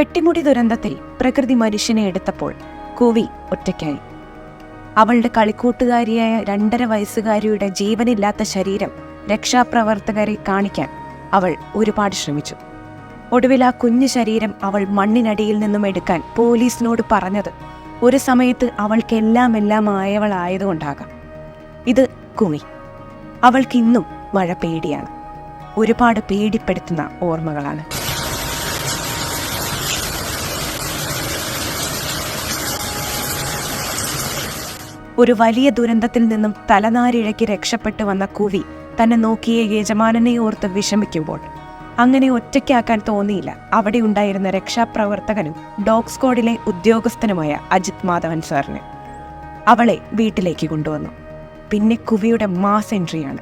പെട്ടിമുടി ദുരന്തത്തിൽ പ്രകൃതി മനുഷ്യനെ എടുത്തപ്പോൾ കൂവി ഒറ്റയ്ക്കായി. അവളുടെ കളിക്കൂട്ടുകാരിയായ രണ്ടര വയസ്സുകാരിയുടെ ജീവനില്ലാത്ത ശരീരം രക്ഷാപ്രവർത്തകരെ കാണിക്കാൻ അവൾ ഒരുപാട് ശ്രമിച്ചു. ഒടുവിൽ ആ കുഞ്ഞു ശരീരം അവൾ മണ്ണിനടിയിൽ നിന്നും എടുക്കാൻ പോലീസിനോട് പറഞ്ഞത് ഒരു സമയത്ത് അവൾക്കെല്ലാം എല്ലാം ആയവളായതുകൊണ്ടാകാം. ഇത് കുമി അവൾക്കിന്നും മഴ പേടിയാണ്. ഒരുപാട് പേടിപ്പെടുത്തുന്ന ഓർമ്മകളാണ്. ഒരു വലിയ ദുരന്തത്തിൽ നിന്നും തലനാരിഴയ്ക്ക് രക്ഷപ്പെട്ടു വന്ന കുവി തന്നെ നോക്കിയ യജമാനനെ ഓർത്ത് വിഷമിക്കുമ്പോൾ. അങ്ങനെ ഒറ്റയ്ക്കാക്കാൻ തോന്നിയില്ല. അവിടെ ഉണ്ടായിരുന്ന രക്ഷാപ്രവർത്തകനും ഡോഗ് സ്ക്വാഡിലെ ഉദ്യോഗസ്ഥനുമായ അജിത് മാധവൻ സാറിന് അവളെ വീട്ടിലേക്ക് കൊണ്ടുവന്നു. പിന്നെ കുവിയുടെ മാസ് എൻട്രിയാണ്.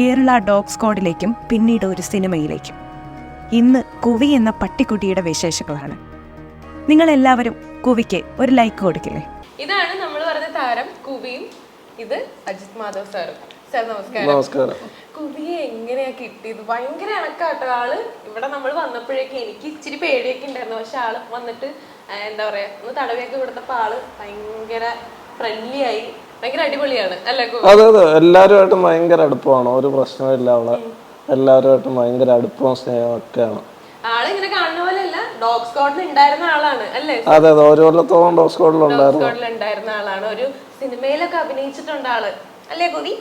കേരള ഡോഗ് സ്ക്വാഡിലേക്കും പിന്നീട് ഒരു സിനിമയിലേക്കും. ഇന്ന് കുവി എന്ന പട്ടിക്കുട്ടിയുടെ വിശേഷങ്ങളാണ്. നിങ്ങളെല്ലാവരും കുവിക്ക് ഒരു ലൈക്ക് കൊടുക്കില്ലേ? ഇതാണ് താരം കുവിയും ഇത് അജിത് മാധവ് സാറും. സാർ നമസ്കാരം. നമസ്കാരം. കുവിയെ എങ്ങനെയാ കിട്ടിയത്? ഭയങ്കര ഇണക്കാട്ടോ ആൾ. ഇവിടെ നമ്മൾ വന്നപ്പോഴേക്കും എനിക്ക് ഇച്ചിരി പേടിയൊക്കെ ഉണ്ടായിരുന്നു. പക്ഷെ ആൾ വന്നിട്ട് എന്താ പറയാ ഒന്ന് തടവിയൊക്കെ കൊടുത്തപ്പോ ആൾ ഭയങ്കര ഫ്രണ്ട്ലി ആയി. ഭയങ്കര അടിപൊളിയാണ്. അല്ലേ അതെ അതെ. എല്ലാവരുമായിട്ടും ഭയങ്കര അടുപ്പമാണ്. ഒരു പ്രശ്നമില്ല അവളെ എല്ലാവരുമായിട്ടും ഭയങ്കര അടുപ്പവും സ്നേഹവും ഒക്കെയാണ്. ആൾ ഡോഗ് സ്ക്വാഡിൽ ഉണ്ടായിരുന്ന ആളാണ് അല്ലേ? അതെ അതെ ഒരു കൊല്ലത്തോളം സ്ക്വാഡിലുണ്ടായിരുന്നു സ്ക്വാഡിൽ ഉണ്ടായിരുന്ന. ആളാണ് ഒരു സിനിമയിലൊക്കെ അഭിനയിച്ചിട്ടുണ്ട് ആൾ. അല്ലേ കുവി?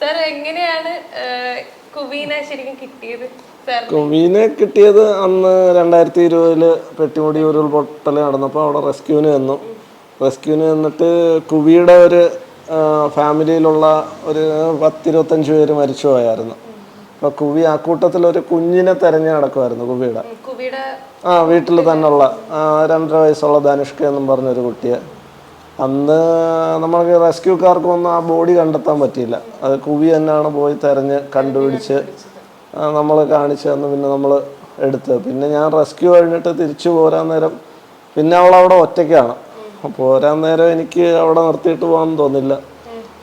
സർ എങ്ങനെയാണ് കുവിനെ ശരിക്കും കിട്ടിയത് കുവീനെ കിട്ടിയത് അന്ന് രണ്ടായിരത്തി ഇരുപതിൽ പെട്ടിമുടി ഉരുൾപൊട്ടൽ നടന്നപ്പോൾ അവിടെ റെസ്ക്യൂവിന് വന്നു റെസ്ക്യൂവിന് വന്നിട്ട് കുവിയുടെ ഒരു ഫാമിലിയിലുള്ള ഒരു പത്തിരുപത്തഞ്ച് പേര് മരിച്ചു പോയായിരുന്നു. അപ്പോൾ കുവി ആ കൂട്ടത്തിൽ ഒരു കുഞ്ഞിനെ തെരഞ്ഞു നടക്കുമായിരുന്നു കുവിയുടെ. ആ വീട്ടിൽ തന്നെയുള്ള രണ്ടര വയസ്സുള്ള ധനുഷ്ക എന്നും പറഞ്ഞൊരു കുട്ടിയെ. അന്ന് നമ്മൾക്ക് റെസ്ക്യൂക്കാർക്കും ഒന്നും ആ ബോഡി കണ്ടെത്താൻ പറ്റിയില്ല. അത് കുവി തന്നെയാണ് പോയി തെരഞ്ഞ് കണ്ടുപിടിച്ച് നമ്മൾ കാണിച്ചു തന്ന് പിന്നെ നമ്മൾ എടുത്ത്. പിന്നെ ഞാൻ റെസ്ക്യൂ കഴിഞ്ഞിട്ട് തിരിച്ചു പോരാൻ നേരം പിന്നെ അവൾ അവിടെ ഒറ്റയ്ക്കാണ്. പോരാൻ നേരം എനിക്ക് അവിടെ നിർത്തിയിട്ട് പോകാൻ തോന്നില്ല.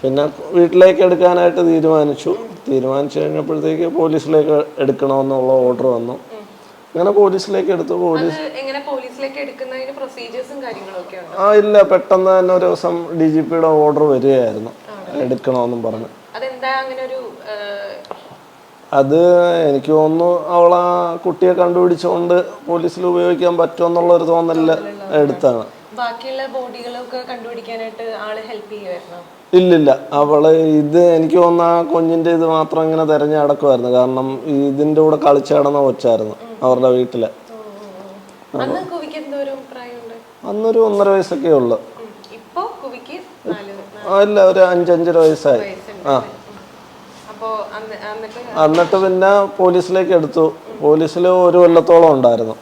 പിന്നെ വീട്ടിലേക്ക് എടുക്കാനായിട്ട് തീരുമാനിച്ചു. തീരുമാനിച്ചു കഴിഞ്ഞപ്പോഴത്തേക്ക് പോലീസിലേക്ക് എടുക്കണമെന്നുള്ള ഓർഡർ വന്നു. അങ്ങനെ പോലീസിലേക്ക് എടുത്തു പോലീസ് ആ ഇല്ല പെട്ടെന്ന് തന്നെ ഒരു ദിവസം ഡി ജി പിയുടെ ഓർഡർ വരികയായിരുന്നു. എടുക്കണമെന്നും പറഞ്ഞു. അത് എനിക്ക് തോന്നുന്നു അവൾ ആ കുട്ടിയെ കണ്ടുപിടിച്ചുകൊണ്ട് പോലീസിൽ ഉപയോഗിക്കാൻ പറ്റുമെന്നുള്ള ഒരു തോന്നലിൽ എടുത്താണ്. ബാക്കിയുള്ള ബോഡികളൊക്കെ കണ്ടുപിടിക്കാനായിട്ട് ആൾ ഹെൽപ്പ് ചെയ്യുമായിരുന്നു ഇല്ലില്ല. അവൾ ഇത് എനിക്ക് തോന്നുന്ന ആ കുഞ്ഞിന്റെ ഇത് മാത്രം ഇങ്ങനെ തെരഞ്ഞു നടക്കുമായിരുന്നു കാരണം ഇതിന്റെ കൂടെ കളിച്ചു നടന്ന കൊച്ചായിരുന്നു അവരുടെ വീട്ടിൽ. അന്ന് കുവിക്ക് എന്തോരം പ്രായമുണ്ട്? അന്നൊരു ഒന്നര വയസ്സൊക്കെ ഉള്ളു. ഇപ്പോ ഇപ്പൊ കുവിക്ക് നാല് ആ ഇല്ല ഒരു അഞ്ചഞ്ചര വയസ്സായി. വയസ്സുണ്ട് ആ. അപ്പോ അന്ന് എന്നിട്ട് എന്നിട്ട് പിന്നെ പോലീസിലേക്ക് എടുത്തു. പോലീസിൽ ഒരു കൊല്ലത്തോളം ഉണ്ടായിരുന്നു.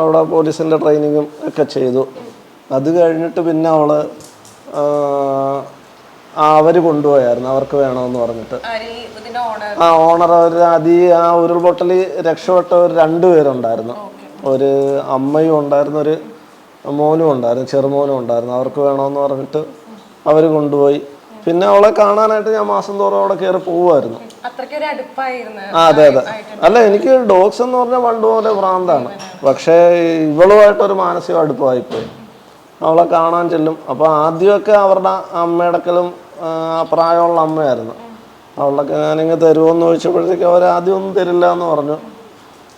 അവിടെ പോലീസിന്റെ ട്രെയിനിങ്ങും ഒക്കെ ചെയ്തു. അത് കഴിഞ്ഞിട്ട് പിന്നെ അവൾ അവർ കൊണ്ടുപോയായിരുന്നു. അവർക്ക് വേണമെന്ന് പറഞ്ഞിട്ട്. ആ ഓണർ അവർ അതി ആ ഉരുൾപൊട്ടൽ രക്ഷപ്പെട്ട ഒരു രണ്ടുപേരുണ്ടായിരുന്നു ഒരു അമ്മയും ഉണ്ടായിരുന്നു ഒരു മോനും ഉണ്ടായിരുന്നു ചെറുമോനും ഉണ്ടായിരുന്നു. അവർക്ക് വേണമെന്ന് പറഞ്ഞിട്ട് അവർ കൊണ്ടുപോയി. പിന്നെ അവളെ കാണാനായിട്ട് ഞാൻ മാസം തോറും അവിടെ കയറി ആ അതെ അതെ. അല്ല എനിക്ക് ഡോഗ്സ് എന്ന് പറഞ്ഞാൽ പണ്ട് പോലെ ഭ്രാന്താണ്. പക്ഷേ ഇവളുമായിട്ടൊരു മാനസിക അടുപ്പമായിപ്പോയി അവളെ കാണാൻ ചെല്ലും. അപ്പോൾ ആദ്യമൊക്കെ അവരുടെ അമ്മയടക്കലും പ്രായമുള്ള അമ്മയായിരുന്നു. അവളൊക്കെ ഞാനിങ്ങ് തരുമോയെന്ന് ചോദിച്ചപ്പോഴത്തേക്ക് അവർ ആദ്യം ഒന്നും തരില്ല എന്ന് പറഞ്ഞു.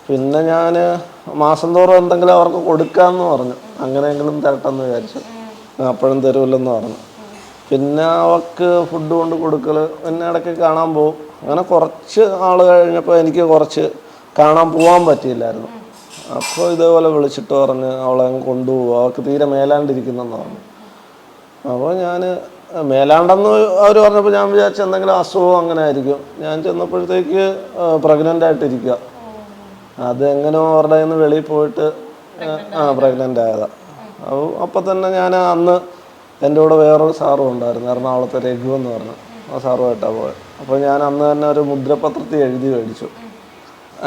പിന്നെ ഞാൻ മാസം തോറും എന്തെങ്കിലും അവർക്ക് കൊടുക്കാമെന്ന് പറഞ്ഞു. അങ്ങനെയെങ്കിലും തരട്ടെന്ന് വിചാരിച്ചു. അപ്പോഴും തരുമല്ലെന്ന് പറഞ്ഞു. പിന്നെ അവർക്ക് ഫുഡ് കൊണ്ട് കൊടുക്കൽ പിന്നെ ഇടയ്ക്ക് കാണാൻ പോകും അങ്ങനെ കുറച്ച് ആൾ കഴിഞ്ഞപ്പോൾ എനിക്ക് കുറച്ച് കാണാൻ പോകാൻ പറ്റിയില്ലായിരുന്നു. അപ്പോൾ ഇതേപോലെ വിളിച്ചിട്ട് പറഞ്ഞ് അവളെ അങ്ങ് കൊണ്ടുപോകും അവൾക്ക് തീരെ മേലാണ്ടിരിക്കുന്നെന്ന് പറഞ്ഞു അപ്പോൾ ഞാൻ മേലാണ്ടെന്ന് അവർ പറഞ്ഞപ്പോൾ ഞാൻ വിചാരിച്ചു എന്തെങ്കിലും അസുഖം അങ്ങനെ ആയിരിക്കും. ഞാൻ ചെന്നപ്പോഴത്തേക്ക് പ്രഗ്നന്റ് ആയിട്ടിരിക്കുക അതെങ്ങനെയോ അവരുടെ നിന്ന് വെളിയിൽ പോയിട്ട് ആ പ്രഗ്നന്റ് ആയതാണ് അപ്പോൾ അപ്പം തന്നെ ഞാൻ അന്ന് എന്റെ കൂടെ വേറൊരു സാറും ഉണ്ടായിരുന്നു. എറണാകുളത്തെ രഘു എന്ന് പറഞ്ഞു ആ സാറുമായിട്ടാണ് പോയത്. അപ്പോൾ ഞാൻ അന്ന് തന്നെ ഒരു മുദ്രപത്രത്തിൽ എഴുതി മേടിച്ചു.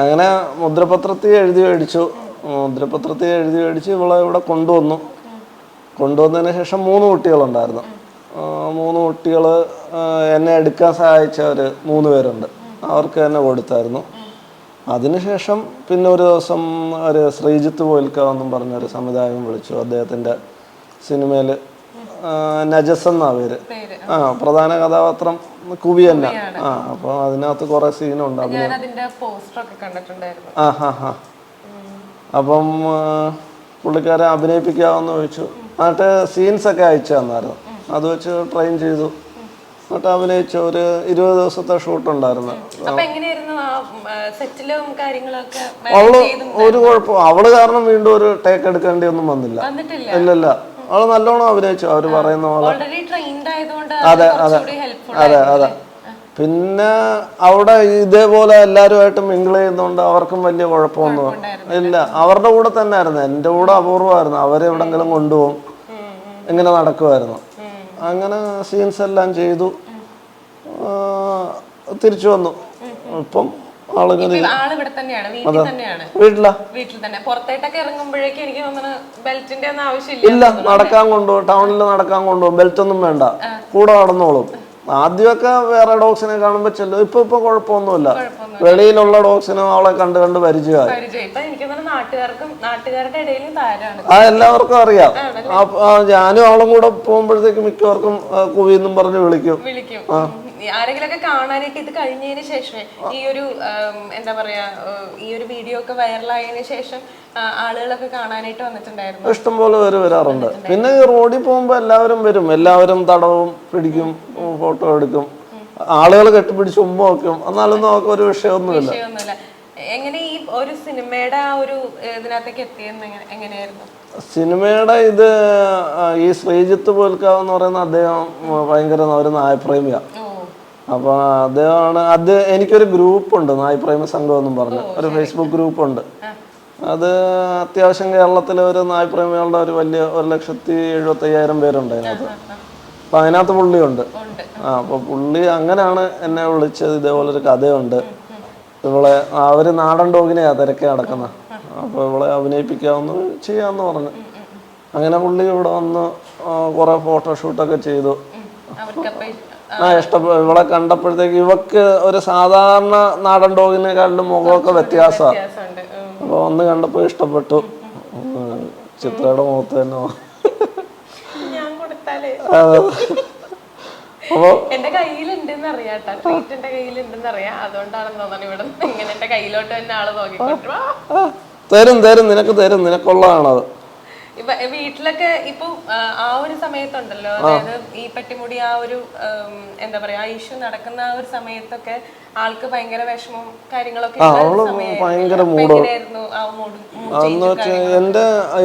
അങ്ങനെ മുദ്രപത്രത്തിൽ എഴുതി മേടിച്ചു. മുദ്രപത്രത്തിൽ എഴുതി മേടിച്ച് ഇവളെ ഇവിടെ കൊണ്ടുവന്നു. കൊണ്ടുവന്നതിന് ശേഷം മൂന്ന് കുട്ടികളുണ്ടായിരുന്നു. മൂന്ന് കുട്ടികൾ എന്നെ എടുക്കാൻ സഹായിച്ചവർ മൂന്ന് പേരുണ്ട്. അവർക്ക് തന്നെ കൊടുത്തായിരുന്നു. അതിനുശേഷം പിന്നെ ഒരു ദിവസം ഒരു ശ്രീജിത്ത് പോയിൽക്കാവെന്നും പറഞ്ഞൊരു സംവിധായകൻ വിളിച്ചു. അദ്ദേഹത്തിന്റെ സിനിമയിൽ നജസ് എന്നാ പേര്. ആ പ്രധാന കഥാപാത്രം കുവി തന്നെ. ആ അപ്പൊ അതിനകത്ത് കുറേ സീനുണ്ട്. ആ ഹാ ഹാ. അപ്പം പുള്ളിക്കാരെ അഭിനയിപ്പിക്കാമെന്ന് ചോദിച്ചു. എന്നിട്ട് സീൻസ് ഒക്കെ അയച്ചു തന്നായിരുന്നു. അത് വെച്ച് ട്രെയിൻ ചെയ്തു. എന്നിട്ട് അഭിനയിച്ച. ഒരു ഇരുപത് ദിവസത്തെ ഷൂട്ട് ഉണ്ടായിരുന്നു. അവൾ ഒരു കുഴപ്പം അവൾ കാരണം വീണ്ടും ഒരു ടേക്ക് എടുക്കേണ്ടി ഒന്നും വന്നില്ല ഇല്ലല്ല. അവൾ നല്ലോണം അഭിനയിച്ചു. അവർ പറയുന്ന പോലെ. അതെ അതെ, അതെ. അതെ പിന്നെ അവിടെ ഇതേപോലെ എല്ലാവരുമായിട്ട് മിങ്കിൾ ചെയ്യുന്നതുകൊണ്ട് അവർക്കും വലിയ കുഴപ്പമൊന്നും ഇല്ല. അവരുടെ കൂടെ തന്നെ ആയിരുന്നു എന്റെ കൂടെ അപൂർവമായിരുന്നു. അവരെ എവിടെങ്കിലും കൊണ്ടുപോകും. ഇങ്ങനെ നടക്കുമായിരുന്നു. അങ്ങനെ സീൻസ് എല്ലാം ചെയ്തു. തിരിച്ചു വന്നു. ഇപ്പം ആളുകൾ വീട്ടിലാ? ഇല്ല നടക്കാൻ കൊണ്ടുപോകും ടൗണിൽ നടക്കാൻ കൊണ്ടുപോകും ബെൽറ്റ് ഒന്നും വേണ്ട കൂടെ നടന്നോളും. ആദ്യമൊക്കെ വേറെ ഡോഗ്സിനെ കാണുമ്പോൾ ചെല്ലും. ഇപ്പൊ ഇപ്പൊ കുഴപ്പമൊന്നുമില്ല. വെളിയിലുള്ള ഡോഗ്സിനെ അവളെ കണ്ട് കണ്ട് പരിചയമായി. ആ എല്ലാവർക്കും അറിയാം. ഞാനും അവളും കൂടെ പോകുമ്പോഴത്തേക്ക് മിക്കവർക്കും കുവിന്നും കുവിയെന്നും പറഞ്ഞ് വിളിക്കും. വിളിക്കും. ആരെങ്കിലൊക്കെ കാണാനൊക്കെ ഇത് കഴിഞ്ഞതിന് ശേഷം ഈ ഒരു എന്താ പറയാ ഈ ഒരു വീഡിയോ ഒക്കെ വൈറലായതിനു ശേഷം ആളുകളൊക്കെ കാണാനായിട്ട് വന്നിട്ടുണ്ടായിരുന്നു? ഇഷ്ടംപോലെ പേര് വരാറുണ്ട്. പിന്നെ ഈ റോഡിൽ പോകുമ്പോൾ എല്ലാവരും വരും. എല്ലാവരും തടവും പിടിക്കും ഫോട്ടോ എടുക്കും. ആളുകൾ കെട്ടിപ്പിടിച്ച് ഉമ്മ വെക്കും. എന്നാലൊന്നും അവർക്ക് ഒരു വിഷയമൊന്നുമില്ല. എങ്ങനെ ഈ ഒരു സിനിമയുടെ ആ ഒരു ഇതിനകത്തേക്ക് എത്തിയെന്ന് എങ്ങനെയായിരുന്നു? സിനിമയുടെ ഇത് ഈ ശ്രീജിത്ത് പോൽക്കാവ് എന്ന് പറയുന്ന അദ്ദേഹം ഭയങ്കര ഒരു നായപ്രേമിയാണ് ഓ അത് അദ്ദേഹമാണ് അത് എനിക്കൊരു ഗ്രൂപ്പുണ്ട് നായ്പ്രേമ സംഘം എന്നും പറഞ്ഞ്. ഒരു ഫേസ്ബുക്ക് ഗ്രൂപ്പുണ്ട്. അത് അത്യാവശ്യം കേരളത്തിലെ ഒരു നായ് പ്രേമികളുടെ ഒരു വലിയ ഒരു ലക്ഷത്തി എഴുപത്തി അയ്യായിരം പേരുണ്ട് അതിനകത്ത് അപ്പൊ അതിനകത്ത് പുള്ളിയുണ്ട്. ആ അപ്പൊ പുള്ളി അങ്ങനെയാണ് എന്നെ വിളിച്ചത്. ഇതേപോലെ ഒരു കഥയുണ്ട് ഇവളെ അവർ നാടൻ ഡോഗിനെയാ തിരക്കെ നടക്കുന്നത് അപ്പൊ ഇവളെ അഭിനയിപ്പിക്കാവുന്ന ചെയ്യാന്ന് പറഞ്ഞു. അങ്ങനെ പുള്ളി ഇവിടെ വന്ന് കുറേ ഫോട്ടോഷൂട്ടൊക്കെ ചെയ്തു. ആ ഇഷ്ടപ്പെട്ടു ഇവളെ കണ്ടപ്പോഴത്തേക്ക് ഇവക്ക് ഒരു സാധാരണ നാടൻ ഡോഗിനെക്കാളും മുഖമൊക്കെ വ്യത്യാസമാണ്. വ്യത്യാസമുണ്ട്. ഉം. അപ്പൊ ഒന്ന് കണ്ടപ്പോൾ ഇഷ്ടപ്പെട്ടു. ചിത്രയുടെ മുഖത്ത് തന്നെ എന്റെ കയ്യിലുണ്ടെന്ന് അറിയാട്ടാ ട്രീറ്റ് എന്റെ കയ്യിലുണ്ടെന്ന് അറിയാം. അതുകൊണ്ടാണെന്ന് തോന്നുന്നു ഇവിടെ നിന്ന് ഇങ്ങനെ എന്റെ കയ്യിലോട്ട് തന്നെ ആൾ തരും തരും. നിനക്ക് തരും. നിനക്കുള്ളതാണത്. വീട്ടിലൊക്കെ ഇപ്പൊ ആ, ഒരു സമയത്തുണ്ടല്ലോ. അതായത് ഈ പെട്ടിമുടി ആ ഒരു എന്താ പറയാ ആ ഇഷ്യൂ നടക്കുന്ന ആ ഒരു സമയത്തൊക്കെ ആൾക്ക് ഭയങ്കര വിഷമവും കാര്യങ്ങളൊക്കെ എന്റെ. ഭയങ്കര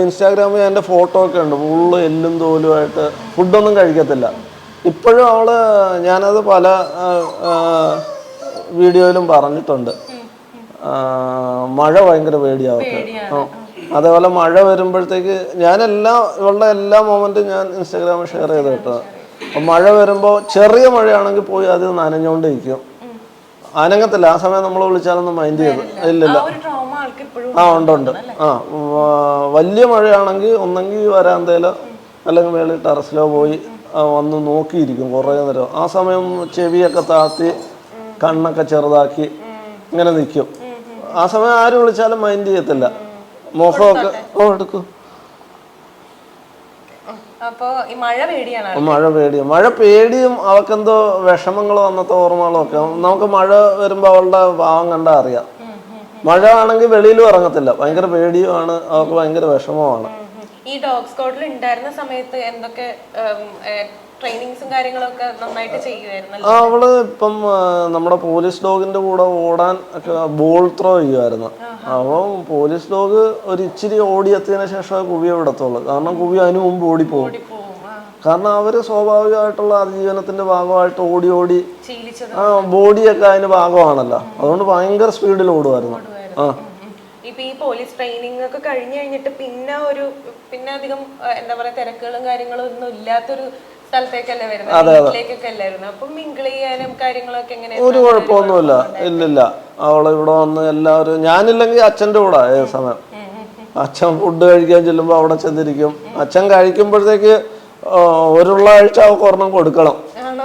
ഇൻസ്റ്റാഗ്രാമിൽ എന്റെ ഫോട്ടോ ഒക്കെ ഉണ്ട്. ഫുള്ള് എല്ലും തോലുമായിട്ട് ഫുഡൊന്നും കഴിക്കത്തില്ല. ഇപ്പോഴും അവൾ ഞാനത് പല വീഡിയോയിലും പറഞ്ഞിട്ടുണ്ട്. മഴ ഭയങ്കര പേടിയാവട്ടെ ആ. അതേപോലെ മഴ വരുമ്പോഴത്തേക്ക് ഞാനെല്ലാം ഉള്ള എല്ലാ മൊമെന്റും ഞാൻ ഇൻസ്റ്റാഗ്രാമിൽ ഷെയർ ചെയ്ത് കേട്ടോ. അപ്പം മഴ വരുമ്പോൾ ചെറിയ മഴയാണെങ്കിൽ പോയി അത് നനഞ്ഞോണ്ടിരിക്കും. അനങ്ങത്തില്ല. ആ സമയം നമ്മൾ വിളിച്ചാലൊന്നും മൈൻഡ് ചെയ്ത് ഇല്ലില്ല. ആ ഉണ്ട് ഉണ്ട്. ആ വലിയ മഴയാണെങ്കിൽ ഒന്നെങ്കിൽ വരാന്തയിലോ അല്ലെങ്കിൽ മേളിൽ ടെറസിലോ പോയി വന്ന് നോക്കിയിരിക്കും കുറേ നേരം. ആ സമയം ചെവിയൊക്കെ താത്തി കണ്ണൊക്കെ ചെറുതാക്കി ഇങ്ങനെ നിൽക്കും. ആ സമയം ആര് വിളിച്ചാലും മൈൻഡ് ചെയ്യത്തില്ല. മുഖമൊക്കെ ഓ എടുക്കും. അപ്പോ ഈ മഴ പേടിയാണ്. മഴ പേടിയും മഴ പേടിയും അവക്കെന്തോ വിഷമങ്ങളോ അന്നത്തെ ഓർമ്മകളോ ഒക്കെ നമുക്ക് മഴ വരുമ്പോ അവളുടെ ഭാവം കണ്ടാ അറിയാം. മഴ ആണെങ്കിൽ വെളിയിലും ഇറങ്ങത്തില്ല. ഭയങ്കര പേടിയുമാണ്. അവൾക്ക് ഭയങ്കര വിഷമമാണ്. ഈ ഡോഗ് സ്കോട്ടിൽ ഉണ്ടായിരുന്ന സമയത്ത് എന്തൊക്കെ ട്രെയിനിങ്സും കാര്യങ്ങളൊക്കെ നന്നായിട്ട് ചെയ്യുമായിരുന്നു ആ, അവൾ ഇപ്പം നമ്മുടെ പോലീസ് ഡോഗിന്റെ കൂടെ ഓടാൻ ഒക്കെ ബോൾ ത്രോ ചെയ്യുമായിരുന്നു അപ്പം പോലീസ് ഡോഗ് ഒരു ഇച്ചിരി ഓടിയെത്തിയതിനു ശേഷം കുവിയെ വിടത്തുള്ളൂ. കാരണം കുവി അതിനു മുമ്പ് ഓടിപ്പോകും കാരണം അവർ സ്വാഭാവികമായിട്ടുള്ള അതിജീവനത്തിന്റെ ഭാഗമായിട്ട് ഓടി ഓടി ആ ബോഡിയൊക്കെ അതിന് ഭാഗമാണല്ലോ. അതുകൊണ്ട് ഭയങ്കര സ്പീഡിൽ ഓടുമായിരുന്നു ആ. ഇപ്പൊ ഈ പോലീസ് ട്രെയിനിങ് ഒക്കെ കഴിഞ്ഞു കഴിഞ്ഞിട്ട് പിന്നെ ഒരു പിന്നെ അധികം എന്താ പറയാ തിരക്കുകളും കാര്യങ്ങളും ഒന്നും ഇല്ലാത്തൊരു സ്ഥലത്തേക്കല്ലേ വരുന്നത്? വീട്ടിലേക്കൊക്കെ അല്ലായിരുന്നു അപ്പൊ മിങ്കിൾ ചെയ്യാനും കാര്യങ്ങളൊക്കെ എങ്ങനെ ഒരു കുഴപ്പമൊന്നുമില്ല. ഇല്ലില്ല. അവൾ ഇവിടെ വന്ന് എല്ലാവരും ഞാനില്ലെങ്കിൽ അച്ഛന്റെ കൂടെ ഏത് സമയം. അച്ഛൻ ഫുഡ് കഴിക്കാൻ ചെല്ലുമ്പോൾ അവിടെ ചെന്നിരിക്കും. അച്ഛൻ കഴിക്കുമ്പോഴത്തേക്ക് ഒരുള്ള ആഴ്ച അവൾക്ക് ഒരെണ്ണം കൊടുക്കണം.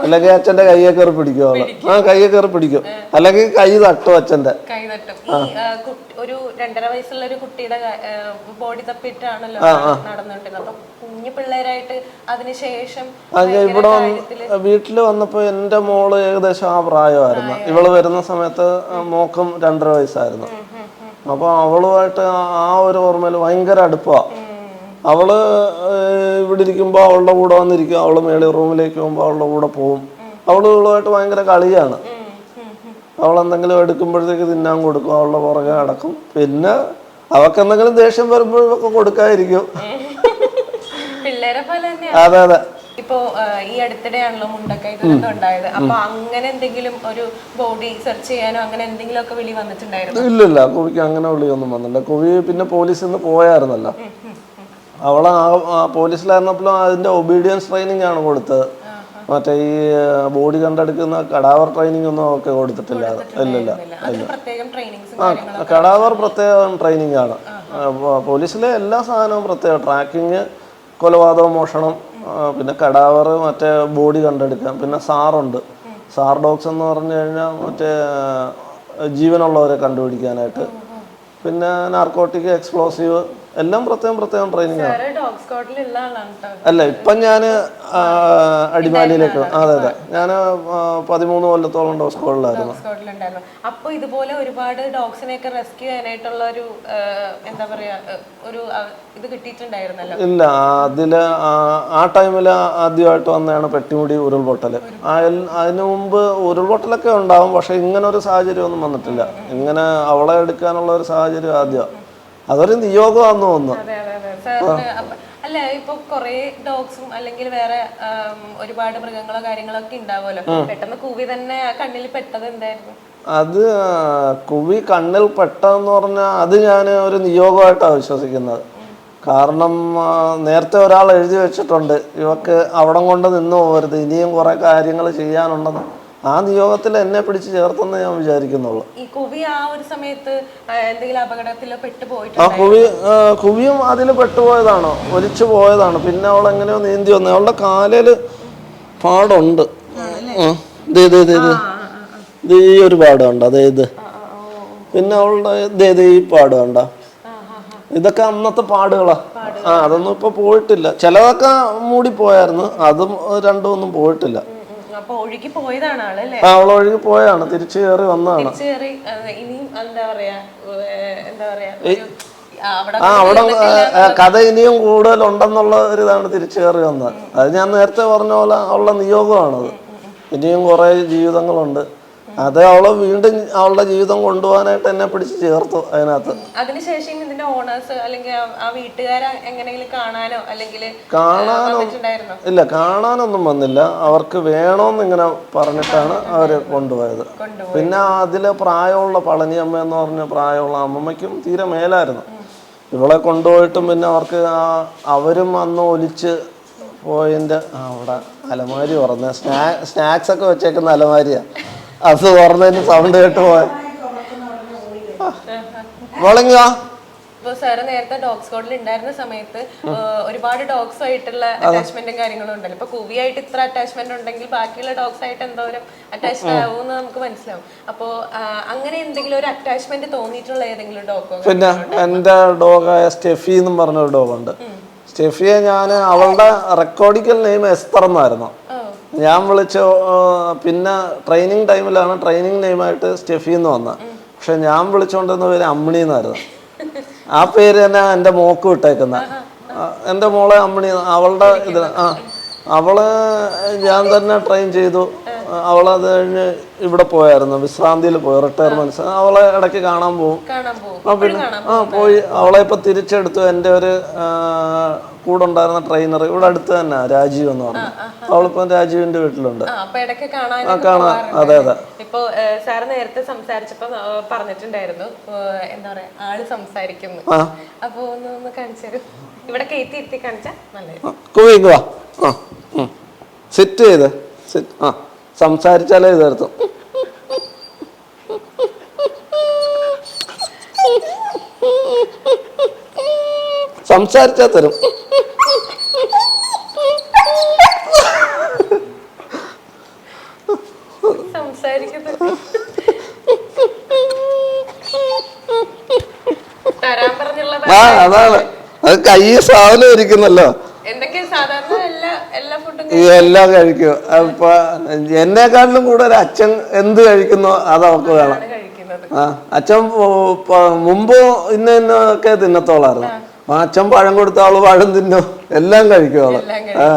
അല്ലെങ്കിൽ അച്ഛന്റെ കൈയെ കയറി പിടിക്കും അവൾ. ആ കൈയെ കയറി പിടിക്കും. അല്ലെങ്കിൽ കൈ തട്ടും അച്ഛന്റെ കൈ തട്ടും. ഈ ആ, കുട്ടി- ഒരു രണ്ടര വയസ്സുള്ള ഒരു കുട്ടിയുടെ ബോഡി തപ്പിട്ടാണല്ലോ നടന്നുകൊണ്ടിരുന്നത്. അപ്പൊ കുഞ്ഞു പിള്ളേരായിട്ട് അതിനുശേഷം അത് ഇവിടെ വന്ന് വീട്ടിൽ വന്നപ്പോ എന്റെ മോൾ ഏകദേശം ആ പ്രായമായിരുന്നു. ഇവൾ വരുന്ന സമയത്ത് മോക്കും രണ്ടര വയസ്സായിരുന്നു. അപ്പൊ അവളുമായിട്ട് ആ- ആ ഒരു ഓർമ്മയിൽ ഭയങ്കര അടുപ്പാ. അവൾ ഇവിടെ ഇരിക്കുമ്പോൾ അവളുടെ കൂടെ വന്നിരിക്കും. അവൾ മേളി റൂമിലേക്ക് പോകുമ്പോൾ അവളുടെ കൂടെ പോകും. അവൾ ഇവളുമായിട്ട് ഭയങ്കര കളിയാണ്. അവൾ എന്തെങ്കിലും എടുക്കുമ്പോഴത്തേക്ക് തിന്നാൻ കൊടുക്കും. അവളുടെ പുറകെ അടക്കും പിന്നെ അവക്ക് എന്തെങ്കിലും ദേഷ്യം വരുമ്പോഴൊക്കെ കൊടുക്കാതിരിക്കും. പിള്ളേരെ പോലെ അതെ അതെ. ഇപ്പോ ഈ അടുത്തിടെയാണല്ലോ മുണ്ടക്കൈ ദുരന്തം ഉണ്ടായത്. അപ്പൊ അങ്ങനെ എന്തെങ്കിലും ഒരു ബോഡി സെർച്ച് ചെയ്യാനോ അങ്ങനെ എന്തെങ്കിലും ഒക്കെ വിളി വന്നിട്ടുണ്ടായിരുന്നു? ഇല്ലില്ല കുവിക്ക് അങ്ങനെ വിളിയൊന്നും വന്നില്ല. കുവി പിന്നെ പോലീസിൽ നിന്ന് പോയായിരുന്നല്ലോ അവളെ ആ- പോലീസിലായിരുന്നപ്പോഴും അതിന്റെ ഒബീഡിയൻസ് ട്രെയിനിങ് ആണ് കൊടുത്തത്. മറ്റേ ഈ ബോഡി കണ്ടെടുക്കുന്ന കടാവർ ട്രെയിനിങ് ഒന്നും ഒക്കെ കൊടുത്തിട്ടില്ല. ഇല്ലില്ല ഇല്ല ആ കടാവർ പ്രത്യേകം ട്രെയിനിങ് ആണ്. പോലീസിലെ എല്ലാ സാധനവും പ്രത്യേകം. ട്രാക്കിങ് കൊലപാതകം മോഷണം പിന്നെ കടാവർ മറ്റേ ബോഡി കണ്ടെടുക്കാം പിന്നെ സാറുണ്ട്. സാർ ഡോഗ്സ് എന്ന് പറഞ്ഞു കഴിഞ്ഞാൽ മറ്റേ ജീവനുള്ളവരെ കണ്ടുപിടിക്കാനായിട്ട്. പിന്നെ നാർക്കോട്ടിക് എക്സ്പ്ലോസീവ് എല്ലാം പ്രത്യേകം പ്രത്യേകം ട്രെയിനിങ് ആണ്. അല്ല ഇപ്പം ഞാൻ അടിമാലിയിലേക്ക് അതെ അതെ. ഞാൻ പതിമൂന്ന് കൊല്ലത്തോളം ഡോഗ് സ്കൂളിലായിരുന്നു സ്ക്വാഡിലുണ്ടായിരുന്നു അപ്പൊ ഇതുപോലെ ഒരുപാട് ഡോഗ്സിനെയൊക്കെ റെസ്ക്യൂ ചെയ്യാനായിട്ടുള്ള ഒരു എന്താ പറയാ ഒരു ഇത് കിട്ടിയിട്ടുണ്ടായിരുന്നല്ലോ? ഇല്ല അതിൽ ആ- ടൈമിൽ ടൈമിൽ ആദ്യമായിട്ട് വന്നതാണ് പെട്ടിമുടി ഉരുൾപൊട്ടൽ അതിനു മുമ്പ് ഉരുൾപൊട്ടലൊക്കെ ഉണ്ടാവും പക്ഷെ ഇങ്ങനെ ഒരു സാഹചര്യം ഒന്നും വന്നിട്ടില്ല ഇങ്ങനെ അവളെ എടുക്കാനുള്ള ഒരു സാഹചര്യം ആദ്യം അതൊരു നിയോഗമാണെന്ന് തോന്നുന്നു. അല്ല ഇപ്പൊ കൊറേ ഡോഗ്സും അല്ലെങ്കിൽ വേറെ ഒരുപാട് മൃഗങ്ങളോ കാര്യങ്ങളോ ഒക്കെ ഉണ്ടാവുമല്ലോ പെട്ടെന്ന് കൂവി തന്നെ കണ്ണിൽ പെട്ടത് എന്തായിരുന്നു? അത് കുവി കണ്ണിൽ പെട്ടെന്ന് പറഞ്ഞാൽ അത് ഞാൻ ഒരു നിയോഗമായിട്ടാണ് വിശ്വസിക്കുന്നത്. കാരണം നേരത്തെ ഒരാൾ എഴുതി വെച്ചിട്ടുണ്ട്. ഇവക്ക് അവിടം കൊണ്ട് നിന്ന് പോകരുത്. ഇനിയും കുറെ കാര്യങ്ങൾ ചെയ്യാനുണ്ടെന്ന് ആ നിയോഗത്തിൽ എന്നെ പിടിച്ച് ചേർത്തെന്ന് ഞാൻ വിചാരിക്കുന്നുള്ളു. ഈ കുവി ആ ഒരു സമയത്ത് എന്തെങ്കിലും അപകടത്തിലോ പെട്ടുപോയിട്ട് ആ കുവി കുവിയും അതിൽ പെട്ടുപോയതാണ് ഒലിച്ചു പോയതാണ്? പിന്നെ അവൾ എങ്ങനെയോ നീന്തി വന്നു. അവളുടെ കാലിൽ പാടുണ്ട്. ഇത് ഈ ഒരു പാടുണ്ട് അതെ ഇത്. പിന്നെ അവളുടെ ദേ ഈ പാട് കണ്ട. ഇതൊക്കെ അന്നത്തെ പാടുകളാ. ആ അതൊന്നും ഇപ്പൊ പോയിട്ടില്ല. ചിലതൊക്കെ മൂടി പോയായിരുന്നു. അതും രണ്ടും ഒന്നും പോയിട്ടില്ല. ഒഴുകി പോയതാണ് ആളല്ലേ ആ അവൾ ഒഴുകി പോയാണ് തിരിച്ചു കയറി വന്നതാണ്. തിരിച്ചു കയറി ആ, ഇനിയും എന്താ പറയാ എന്താ പറയാ ഒരു- അവിടെ ആ അവിടെ ആ, കഥ ഇനിയും കൂടുതൽ ഉണ്ടെന്നുള്ള ഒരു ഇതാണ് തിരിച്ചു കയറി വന്നത്. അത് ഞാൻ നേരത്തെ പറഞ്ഞ പോലെ ഉള്ള നിയോഗമാണത്. ഇനിയും കുറെ ജീവിതങ്ങളുണ്ട്. അത് അവൾ വീണ്ടും അവളുടെ ജീവിതം കൊണ്ടുപോകാനായിട്ട് എന്നെ പിടിച്ച് ചേർത്തു അതിനകത്ത്. അതിനുശേഷം ഇതിന്റെ ഓണേഴ്സ് അല്ലെങ്കിൽ ആ- വീട്ടുകാരെ എങ്ങനെയെങ്കിലും കാണാനോ അല്ലെങ്കിൽ കാണാനോ ഇല്ല കാണാനൊന്നും വന്നില്ല. അവർക്ക് വേണോന്ന് ഇങ്ങനെ പറഞ്ഞിട്ടാണ് അവർ കൊണ്ടുപോയത്. കൊണ്ടുപോയി പിന്നെ അതിൽ പ്രായമുള്ള പളനിയമ്മ എന്ന് പറഞ്ഞ പ്രായമുള്ള അമ്മമ്മയ്ക്കും തീരെ മേലായിരുന്നു. ഇവളെ കൊണ്ടുപോയിട്ടും പിന്നെ അവർക്ക് ആ അവരും അന്ന് ഒലിച്ച് പോയതിന്റെ ആ അവിടെ അലമാരി പറഞ്ഞ സ്നാ സ്നാക്സ് ഒക്കെ വെച്ചേക്കുന്ന അലമാരിയാ. അത് തുറന്നതിന് സൗണ്ട് കേട്ട് പോയ. വളങ്ങ സാറ് നേരത്തെ ഡോഗ് ഉണ്ടായിരുന്ന സമയത്ത് ഒരുപാട് ഡോഗ്സ് ആയിട്ടുള്ള അറ്റാച്ച്മെന്റും കാര്യങ്ങളും ഉണ്ടല്ലോ. ഇപ്പൊ കുവിയായിട്ട് ഇത്ര അറ്റാച്ച്മെന്റ് ഉണ്ടെങ്കിൽ ബാക്കിയുള്ള ഡോഗ്സ് ആയിട്ട് എന്തോരം അറ്റാച്ച്ഡ് ആവും നമുക്ക് മനസ്സിലാവും. അപ്പോ അങ്ങനെ എന്തെങ്കിലും ഒരു അറ്റാച്ച്മെന്റ് തോന്നിയിട്ടുള്ള ഏതെങ്കിലും ഡോഗോ പിന്നെ ഡോഗായ സ്റ്റെഫി എന്നും പറഞ്ഞൊരു ഡോഗുണ്ട്. സ്റ്റെഫിയെ ഞാൻ അവളുടെ റെക്കോർഡിക്കൽ നെയിം എസ്തർ എന്നായിരുന്നു ഞാൻ വിളിച്ച പിന്നെ ട്രെയിനിങ് ടൈമിലാണ് ട്രെയിനിങ് നെയിമായിട്ട് സ്റ്റെഫി എന്ന് വന്നത് പക്ഷെ ഞാൻ വിളിച്ചോണ്ടിരുന്ന പേര് അമ്മിണി എന്നായിരുന്നു. ആ പേര് തന്നെ എന്റെ മോക്ക് വിട്ടേക്കുന്ന. എന്റെ മോളെ അമ്മിണി അവളുടെ ഇത് ആ അവൾ ഞാൻ തന്നെ ട്രെയിൻ ചെയ്തു. അവളത് കഴിഞ്ഞ് ഇവിടെ പോയായിരുന്നു. വിശ്രാന്തിയിൽ പോയി റിട്ടയർമെന്റ് അവളെ ഇടയ്ക്ക് കാണാൻ പോകും ആ പിന്നെ ആ പോയി അവളെ ഇപ്പൊ തിരിച്ചെടുത്തു. എന്റെ ഒരു കൂടെ ഉണ്ടായിരുന്ന ട്രെയിനർ ഇവിടെ അടുത്ത് തന്നെ രാജീവ് എന്ന് പറഞ്ഞു. അവളിപ്പം രാജീവിന്റെ വീട്ടിലുണ്ട്. ആ കാണാൻ കാണാം. അതെ അതെ. ഇപ്പൊ സാറ് നേരത്തെ സംസാരിച്ചപ്പോ പറഞ്ഞിട്ടുണ്ടായിരുന്നു. എന്താ പറയാ ആൾ സംസാരിക്കുന്നു അപ്പൊ ഒന്ന് ഒന്ന് കാണിച്ചു ഇവിടെ കയറ്റി എത്തി കാണിച്ചാ നല്ലത്. സിറ്റ് ചെയ്ത്. സെറ്റ് ആ. സംസാരിച്ചാലേ ഇതർത്ഥം. സംസാരിച്ചാ തരും. ആ അതാണ്. അത് കൈ സാധനം ഇരിക്കുന്നല്ലോ. എന്തൊക്കെയാ സാധാരണ എല്ലാ കഴിക്കും. അപ്പൊ എന്നെക്കാട്ടിലും കൂടുതൽ അച്ഛൻ എന്ത് കഴിക്കുന്നു അത് അവർക്ക് വേണം. ആ അച്ഛൻ മുമ്പ് ഇന്ന ഇന്നൊക്കെ തിന്നത്തോളായിരുന്നു. അച്ഛൻ പഴം കൊടുത്ത ആൾ പഴം തിന്നും. എല്ലാം കഴിക്കും എല്ലാം ആ.